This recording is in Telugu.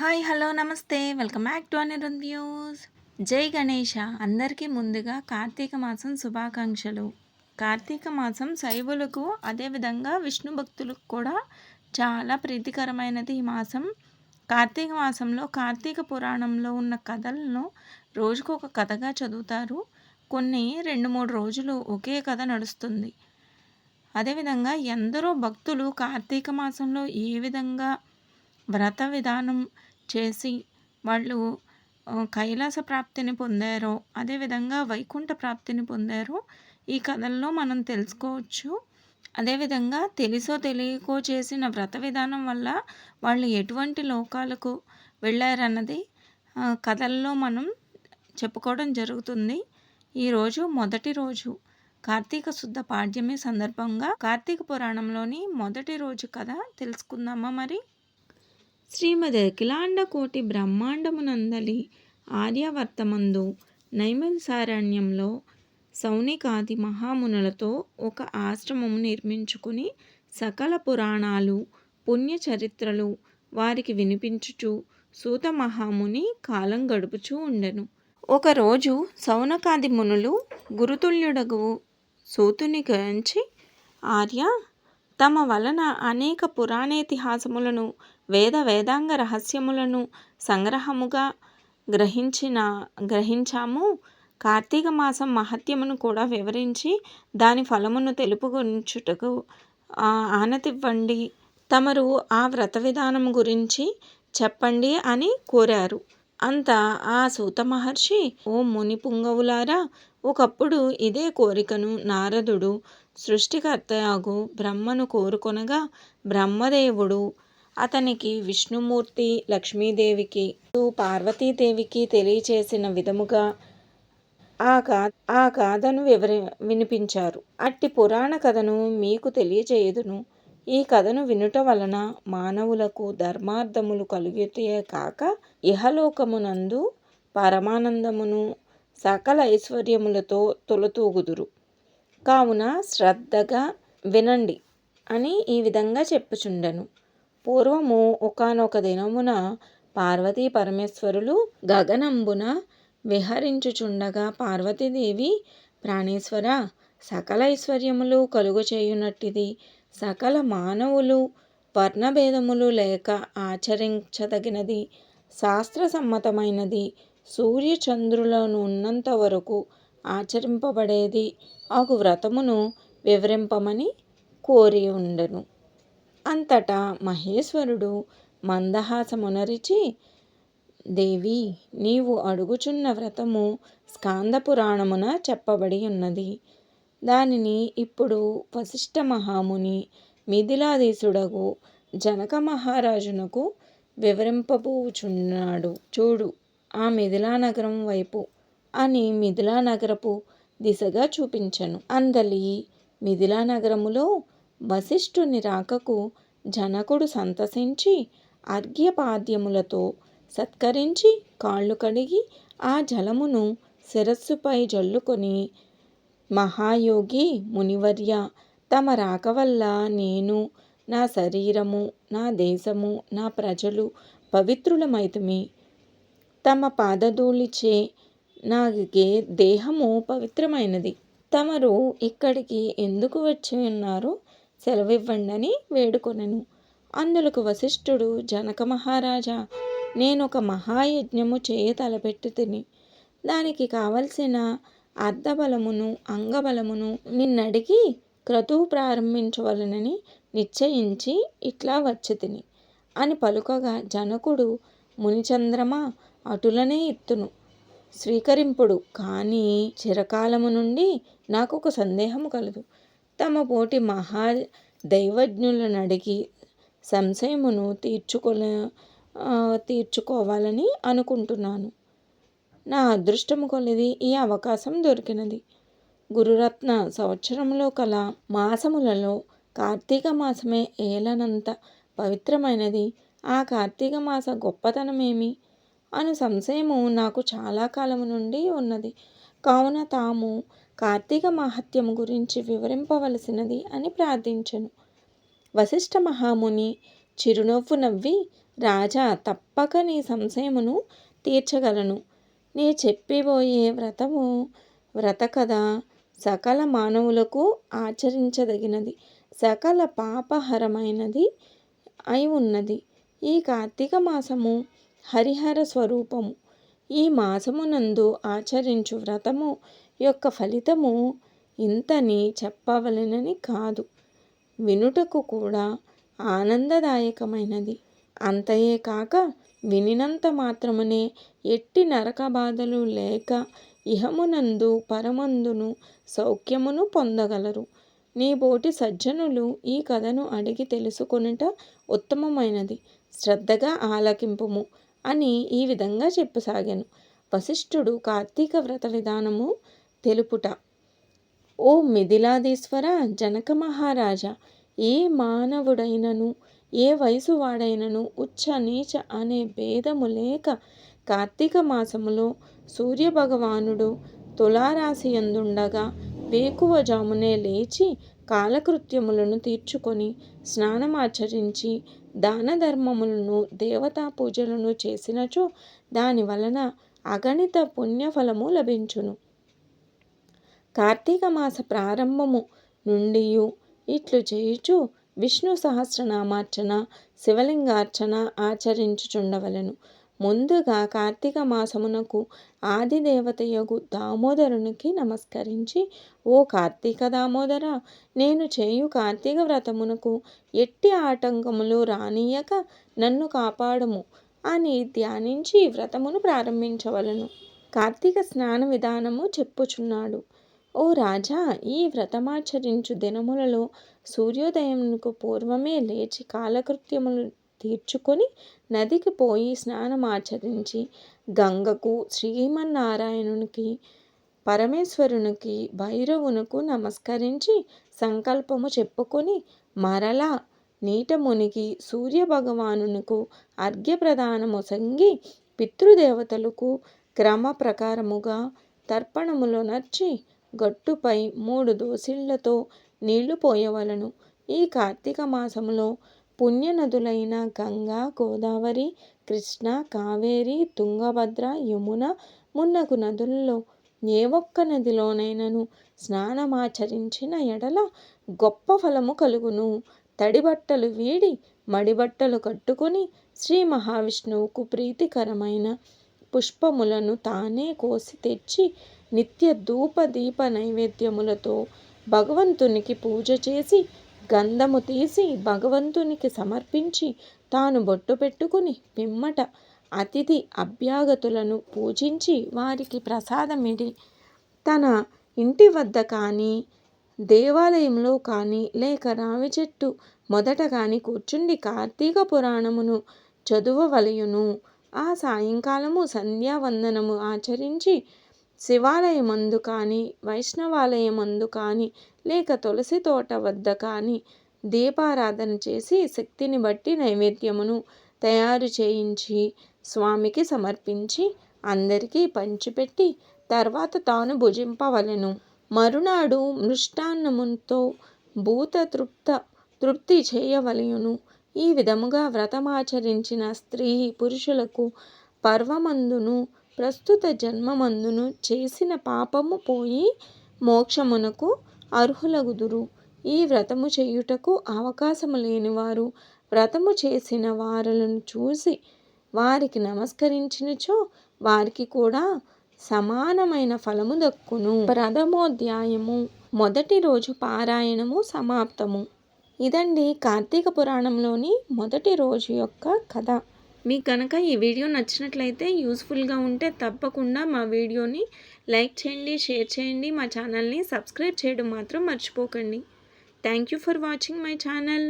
హాయ్ హలో నమస్తే. Welcome back to Anirudh views జై గణేష. అందరికీ ముందుగా కార్తీక మాసం శుభాకాంక్షలు. కార్తీక మాసం శైవులకు అదేవిధంగా విష్ణు భక్తులకు కూడా చాలా ప్రీతికరమైనది ఈ మాసం. కార్తీక మాసంలో కార్తీక పురాణంలో ఉన్న కథలను రోజుకు ఒక కథగా చదువుతారు. కొన్ని రెండు మూడు రోజులు ఒకే కథ నడుస్తుంది. అదేవిధంగా ఎందరో భక్తులు కార్తీక మాసంలో ఏ విధంగా వ్రత విధానం చేసి వాళ్ళు కైలాస ప్రాప్తిని పొందారో అదేవిధంగా వైకుంఠ ప్రాప్తిని పొందారో ఈ కథల్లో మనం తెలుసుకోవచ్చు. అదేవిధంగా తెలుసో తెలియకో చేసిన వ్రత విధానం వల్ల వాళ్ళు ఎటువంటి లోకాలకు వెళ్ళారన్నది కథల్లో మనం చెప్పుకోవడం జరుగుతుంది. ఈరోజు మొదటి రోజు కార్తీక శుద్ధ పాడ్యమి సందర్భంగా కార్తీక పురాణంలోని మొదటి రోజు కథ తెలుసుకుందామా మరి? శ్రీమద్ అఖిలాండ కోటి బ్రహ్మాండమునందలి ఆర్యవర్తమందు నైమల్సారణ్యంలో సౌనికాది మహామునులతో ఒక ఆశ్రమము నిర్మించుకుని సకల పురాణాలు పుణ్యచరిత్రలు వారికి వినిపించుచు సూత మహాముని కాలం గడుపుచూ ఉండెను. ఒకరోజు సౌనకాది మునులు గురుతుల్యుడగు సూతుని గురించి ఆర్య తమ వలన అనేక పురాణేతిహాసములను వేద వేదాంగ రహస్యములను సంగ్రహముగా గ్రహించిన గ్రహించాము. కార్తీక మాసం మహత్యమును కూడా వివరించి దాని ఫలమును తెలుపుకొంచుటకు ఆనతివ్వండి. తమరు ఆ వ్రత విధానం గురించి చెప్పండి అని కోరారు. అంత ఆ సూత మహర్షి ఓ ముని పుంగవులారా ఒకప్పుడు ఇదే కోరికను నారదుడు సృష్టికర్తయాగు బ్రహ్మను కోరుకొనగా బ్రహ్మదేవుడు అతనికి విష్ణుమూర్తి లక్ష్మీదేవికి పార్వతీదేవికి తెలియచేసిన విధముగా ఆ గా ఆ గాథను వివరి వినిపించారు. అట్టి పురాణ కథను మీకు తెలియజేయదును ఈ కథను వినుట వలన మానవులకు ధర్మార్థములు కలుగుతే కాక ఇహలోకమునందు పరమానందమును సకల ఐశ్వర్యములతో తొలతూగుదురు. కావున శ్రద్ధగా వినండి అని ఈ విధంగా చెప్పుచుండెను. పూర్వము ఒకనొక దినమున పార్వతీ పరమేశ్వరులు గగనంబున విహరించుచుండగా పార్వతీదేవి ప్రాణేశ్వర సకల ఐశ్వర్యములు కలుగు చేయునట్టిది. సకల మానవులు వర్ణభేదములు లేక ఆచరించదగినది. శాస్త్ర సమ్మతమైనది. సూర్యచంద్రులను ఉన్నంత వరకు ఆచరింపబడేది. ఆకు వ్రతమును వివరింపమని కోరి ఉండను. అంతటా మహేశ్వరుడు మందహాసమునరిచి దేవి నీవు అడుగుచున్న వ్రతము స్కాంద పురాణమున చెప్పబడి ఉన్నది. దానిని ఇప్పుడు వశిష్ఠ మహాముని మిథిలాధీశుడగు జనక మహారాజునకు వివరింపబోచున్నాడు. చూడు ఆ మిథిలా నగరం వైపు అని మిథిలా నగరపు దిశగా చూపించను. అందలి మిథిలా నగరములో వశిష్ఠుని రాకకు జనకుడు సంతసించి అర్ఘ్యపాద్యములతో సత్కరించి కాళ్ళు కడిగి ఆ జలమును శిరస్సుపై జల్లుకొని మహాయోగి మునివర్య తమ రాక వల్ల నేను నా శరీరము నా దేశము నా ప్రజలు పవిత్రులమైతమి. తమ పాదధూళిచే నా గే దేహము పవిత్రమైనది. తమరు ఇక్కడికి ఎందుకు వచ్చి ఉన్నారో? సెలవివ్వండని వేడుకొనెను. అందులకు వశిష్ఠుడు జనక మహారాజా నేను ఒక మహాయజ్ఞము చేయ తలపెట్టి తిని దానికి కావలసిన అర్ధబలమును అంగబలమును నిన్నడిగి క్రతువు ప్రారంభించవలనని నిశ్చయించి ఇట్లా వచ్చి తిని అని పలుకగా జనకుడు మునిచంద్రమ అటులనే ఇత్తును. స్వీకరింపుడు. కానీ చిరకాలము నుండి నాకు ఒక సందేహము కలదు. తమ పోటీ మహా దైవజ్ఞులను అడిగి సంశయమును తీర్చుకొన తీర్చుకోవాలని అనుకుంటున్నాను. నా అదృష్టము కొలిది ఈ అవకాశం దొరికినది. గురురత్న సంవత్సరంలో కల మాసములలో కార్తీక మాసమే ఏలనంత పవిత్రమైనది. ఆ కార్తీక మాస గొప్పతనమేమి? అను సంశయము నాకు చాలా కాలము నుండి ఉన్నది. కావున తాము కార్తీక మహత్యం గురించి వివరింపవలసినది అని ప్రార్థించెను. వశిష్ఠ మహాముని చిరునవ్వు నవ్వి రాజా తప్పక నీ సంశయమును తీర్చగలను. నీ చెప్పిపోయే వ్రతము వ్రత కథ సకల మానవులకు ఆచరించదగినది. సకల పాపహరమైనది అయి ఉన్నది ఈ కార్తీక మాసము హరిహర స్వరూపము. ఈ మాసమునందు ఆచరించు వ్రతము యొక్క ఫలితము ఇంతని చెప్పవలెనని కాదు. వినుటకు కూడా ఆనందదాయకమైనది. అంతయే కాక వినినంత మాత్రమునే ఎట్టి నరక బాధలు లేక ఇహమునందు పరమందును సౌఖ్యమును పొందగలరు. నీ బోటి సజ్జనులు ఈ కథను అడిగి తెలుసుకొనుట ఉత్తమమైనది. శ్రద్ధగా ఆలకింపుము. అని ఈ విధంగా చెప్పసాగాను. వశిష్ఠుడు కార్తీక వ్రత విధానము తెలుపుట. ఓ మిథిలాదీశ్వర జనక మహారాజా ఏ మానవుడైనను ఏ వయసు వాడైనను ఉచ్చ నీచ అనే భేదము లేక కార్తీక మాసములో సూర్యభగవానుడు తులారాశి ఎందుండగా వేకువజామునే లేచి కాలకృత్యములను తీర్చుకొని స్నానమాచరించి దాన ధర్మములను దేవతా పూజలను చేసినచో దాని వలన అగణిత పుణ్యఫలము లభించును. కార్తీక మాస ప్రారంభము నుండి ఇట్లు చేయుచు విష్ణు సహస్రనామార్చన శివలింగార్చన ఆచరించుచుండవలను. ముందుగా కార్తీక మాసమునకు ఆదిదేవతయగు దామోదరునికి నమస్కరించి ఓ కార్తీక దామోదర నేను చేయు కార్తీక వ్రతమునకు ఎట్టి ఆటంకములు రానియక నన్ను కాపాడము అని ధ్యానించి వ్రతమును ప్రారంభించవలను. కార్తీక స్నాన విధానము చెప్పుచున్నాడు. ఓ రాజా ఈ వ్రతమాచరించు దినములలో సూర్యోదయంకు పూర్వమే లేచి కాలకృత్యములు తీర్చుకొని నదికి పోయి స్నానమాచరించి గంగకు శ్రీమన్నారాయణునికి పరమేశ్వరునికి భైరవునకు నమస్కరించి సంకల్పము చెప్పుకొని మరలా నీట మునిగి సూర్యభగవానునకు అర్ఘ్యప్రదానము సంగి పితృదేవతలకు క్రమ ప్రకారముగా తర్పణములో నర్చి గట్టుపై మూడు దోసిళ్ళతో నీళ్ళు పోయవలను. ఈ కార్తీక మాసములో పుణ్యనదులైన గంగా గోదావరి కృష్ణ కావేరి తుంగభద్ర యమున మున్నగు నదుల్లో ఏ ఒక్క నదిలోనైనను స్నానమాచరించిన ఎడల గొప్ప ఫలము కలుగును. తడిబట్టలు వీడి మడిబట్టలు కట్టుకొని శ్రీ మహావిష్ణువుకు ప్రీతికరమైన పుష్పములను తానే కోసి తెచ్చి నిత్య ధూప దీప నైవేద్యములతో భగవంతునికి పూజ చేసి గంధము తీసి భగవంతునికి సమర్పించి తాను బొట్టు పెట్టుకుని పిమ్మట అతిథి అభ్యాగతులను పూజించి వారికి ప్రసాదమిడి తన ఇంటి వద్ద కానీ దేవాలయంలో కానీ లేక రావి చెట్టు మొదట కానీ కూర్చుండి కార్తీక పురాణమును చదువవలయును. ఆ సాయంకాలము సంధ్యావందనము ఆచరించి శివాలయమందు కానీ వైష్ణవాలయమందు కానీ లేక తులసి తోట వద్ద కానీ దీపారాధన చేసి శక్తిని బట్టి నైవేద్యమును తయారు చేయించి స్వామికి సమర్పించి అందరికీ పంచిపెట్టి తర్వాత తాను భుజింపవలెను. మరునాడు మృష్టాన్నముతో భూత తృప్త తృప్తి చేయవలయును ఈ విధముగా వ్రతమాచరించిన స్త్రీ పురుషులకు పర్వమందును ప్రస్తుత జన్మమందును చేసిన పాపము పోయి మోక్షమునకు అర్హులగుదురు. ఈ వ్రతము చేయుటకు అవకాశము లేనివారు వ్రతము చేసిన వారులను చూసి వారికి నమస్కరించినచో వారికి కూడా సమానమైన ఫలము దక్కును. ప్రథమోధ్యాయము. మొదటి రోజు పారాయణము సమాప్తము. ఇదండి కార్తీక పురాణంలోని మొదటి రోజు యొక్క కథ. మీకు కనుక ఈ వీడియో నచ్చినట్లయితే యూస్ఫుల్గా ఉంటే తప్పకుండా మా వీడియోని లైక్ చేయండి షేర్ చేయండి. మా ఛానల్ని సబ్స్క్రైబ్ చేయడం మాత్రం మర్చిపోకండి. Thank you for watching my channel.